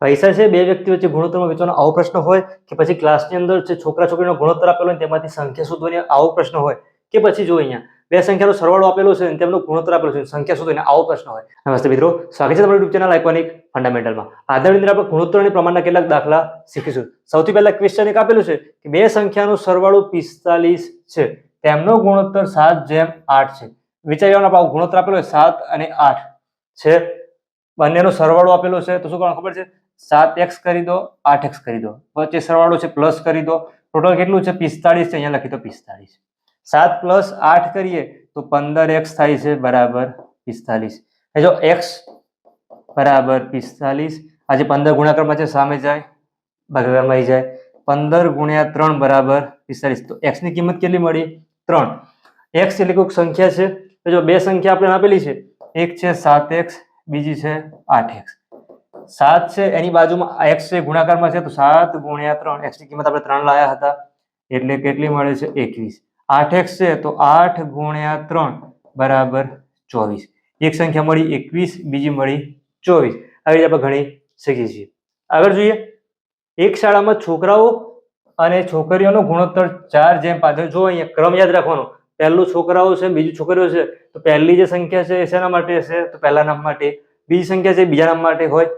પૈસા છે, બે વ્યક્તિ વચ્ચે ગુણોત્તરમાં વેચવાનો આવો પ્રશ્ન હોય કે પછી ક્લાસની અંદર જે છોકરા છોકરીનો ગુણોત્તર આપેલો હોય તેમાંથી સંખ્યા શોધવાની આવો પ્રશ્ન હોય કે પછી જો અહીંયા બે સંખ્યાનો સરવાળો આપેલો છે અને તેમનો ગુણોત્તર આપેલો છે સંખ્યા શોધો આવો પ્રશ્ન હોય. નમસ્તે મિત્રો, સ્વાગત છે તમારું યુટ્યુબ ચેનલ આઇકોનિક ફંડામેન્ટલમાં આધારની અંદર આપણે ગુણોત્તર અને પ્રમાણના કેટલાક દાખલા શીખીશું. સૌથી પહેલા ક્વેશ્ચન એક આપેલું છે કે બે સંખ્યાનો સરવાળો પિસ્તાલીસ છે, તેમનો ગુણોત્તર સાત જેમ આઠ છે. વિચારવાનો આપણો ગુણોત્તર આપેલો હોય સાત અને આઠ છે. બંનેનો સરવાળો આપેલો છે તો શું કરવાનું ખબર છે? સાત એક્સ કરી દો, આઠ એક્સ કરી દો. વચ્ચે સરવાળો છે પ્લસ કરી દો. ટોટલ કેટલું છે? પિસ્તાળીસ છે. અહીંયા લખી દો પિસ્તાળીસ. સાત પ્લસ આઠ કરીએ તો પંદર એક્સ થાય છે બરાબર પિસ્તાલીસ એ જો એક્સ બરાબર પિસ્તાલીસ આજે પંદર ગુણાકારમાં છે સામે જાય, ભાગાકારમાં આવી જાય. પંદર ગુણ્યા ત્રણ બરાબર પિસ્તાલીસ તો એક્સની કિંમત કેટલી મળી? ત્રણ. એક્સ એટલે કોઈક સંખ્યા છે. જો બે સંખ્યા આપણે આપેલી છે, એક છે સાત એક્સ બીજી છે આઠ એક્સ સાત છે, એની બાજુમાં એક્સ છે ગુણાકારમાં છે, તો સાત ગુણ્યા ત્રણ એક્સની કિંમત આપણે ત્રણ લાયા હતા, એટલે કેટલી મળે છે? એકવીસ. આઠ એક્સ છે, તો આઠ ગુણ્યા ત્રણ બરાબર ચોવીસ. એક સંખ્યા મળી એકવીસ, બીજી મળી ચોવીસ. આવી રીતે આપણે ગણી શકીએ છીએ. આગળ જોઈએ. એક શાળામાં છોકરાઓ અને છોકરીઓનો ગુણોત્તર ચાર જેમ પાંચ જો અહીંયા ક્રમ યાદ રાખવાનો, પહેલું છોકરાઓ છે, બીજું છોકરીઓ છે, તો પહેલી જે સંખ્યા છે, એ શેના માટે છે? તો પહેલા નામ માટે. બીજી સંખ્યા છે, બીજા નામ માટે હોય.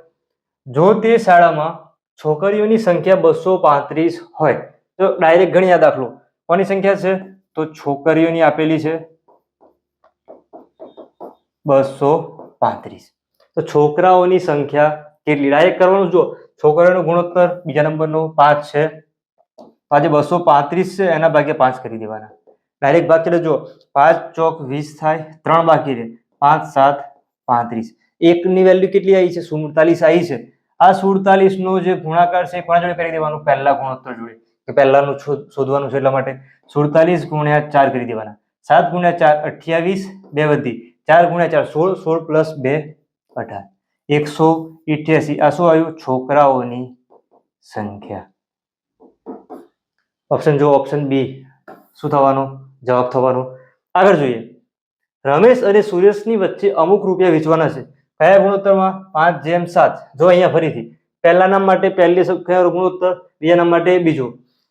જો તે શાળામાં છોકરીઓની સંખ્યા બસો પાંત્રીસ હોય, તો ડાયરેક્ટ ગણ્યા દાખલો. કોની સંખ્યા છે? તો છોકરીઓની આપેલી છે બસો પાંત્રીસ. તો છોકરાઓની સંખ્યા કેટલી? ડાયરેક્ટ કરવાનું જો છોકરીઓનો ગુણોત્તર, બીજા નંબરનો પાંચ છે. આજે બસો પાંત્રીસ છે, એના ભાગે પાંચ કરી દેવાના. ડાયરેક્ટ ભાગ જો પાંચ ચોક વીસ થાય, ત્રણ બાકી રહે. પાંચ સાત પાંત્રીસ. એકની વેલ્યુ કેટલી આવી છે? સુડતાલીસ આવી છે. આ સુડતાલીસ નો જે ગુણાકાર છે, કોના જોડે કરી દેવાનું? પહેલા ગુણોત્તર જોડે. કે પહેલાનું શોધ- શોધવાનું છે એટલા માટે સુડતાલીસ ગુણ્યા ચાર કરી દેવાના. સાત ગુણ્યા ચાર, અઠ્યાવીસ, બે વધી. ચાર ગુણ્યા ચાર, સોળ સોળ પ્લસ બે, અઢાર. એકસો ઇઠ્યાસી. આ શું આવ્યું? છોકરાઓની સંખ્યા. ઓપ્શન જો ઓપ્શન બી શું થવાનું? જવાબ થવાનો. આગળ જોઈએ. રમેશ અને સુરેશની વચ્ચે અમુક રૂપિયા વેચવાના છે. કયા ગુણોત્તરમાં પાંચ જેમ સાત. જો અહીંયા ફરીથી, પહેલા નામ માટે પહેલી સ- ગુણોત્તર બીજા નામ માટે બીજો.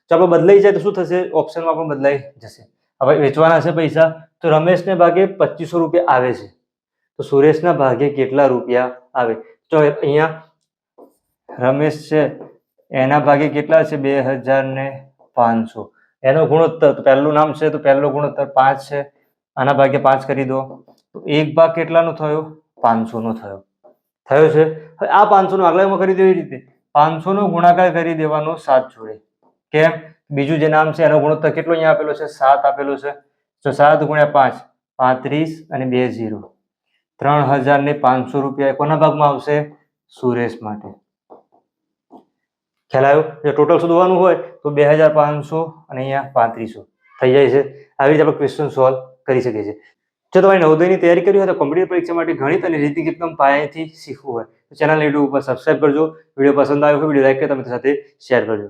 જો આપણે બદલાઈ જાય તો શું થશે? ઓપ્શનમાં પણ બદલાઈ જશે. હવે વેચવાના છે પૈસા, તો રમેશને ભાગે પચીસો રૂપિયા આવે છે. તો સુરેશના ભાગે કેટલા રૂપિયા આવે? તો અહીંયા રમેશ છે, એના ભાગે કેટલા છે? બે હજાર ને પાંચસો. એનો ગુણોત્તર, તો પહેલું નામ છે, તો પહેલો ગુણોત્તર પાંચ છે. આના ભાગે પાંચ કરી દો. તો એક ભાગ કેટલાનો થયો? પાંચસો નો થયો. થયો છે? હવે આ પાંચસો નો આગલામાં કરી દેવી રીતે. પાંચસોનો ગુણાકાર કરી દેવાનો સાત જોડે. કેમ? બીજું જે નામ છે એનો ગુણોત્તર કેટલો અહીંયા આપેલો છે? સાત આપેલો છે. તો સાત ગુણ્યા પાંચ, પાંત્રીસ અને બે ઝીરો. ત્રણ હજાર ને પાંચસો રૂપિયા કોના ભાગમાં આવશે? સુરેશ માટે. ખ્યાલ આવ્યો? જો ટોટલ શોધવાનું હોય તો બે હજાર પાંચસો અને અહીંયા પાંત્રીસો. થઈ જાય છે. આવી રીતે આપણે ક્વેશ્ચન સોલ્વ કરી શકીએ છીએ. જો તમારે નવોદયની તૈયારી કરવી હોય તો કોમ્પિટિટિવ પરીક્ષા માટે ગણિત અને રીતિ એકદમ પાયાથી શીખવું હોય. તો ચેનલ યુટ્યુબ ઉપર સબસ્ક્રાઈબ કરજો. વીડિયો પસંદ આવ્યો હોય વીડિયો લાઈક કરી તમે સાથે શેર કરજો.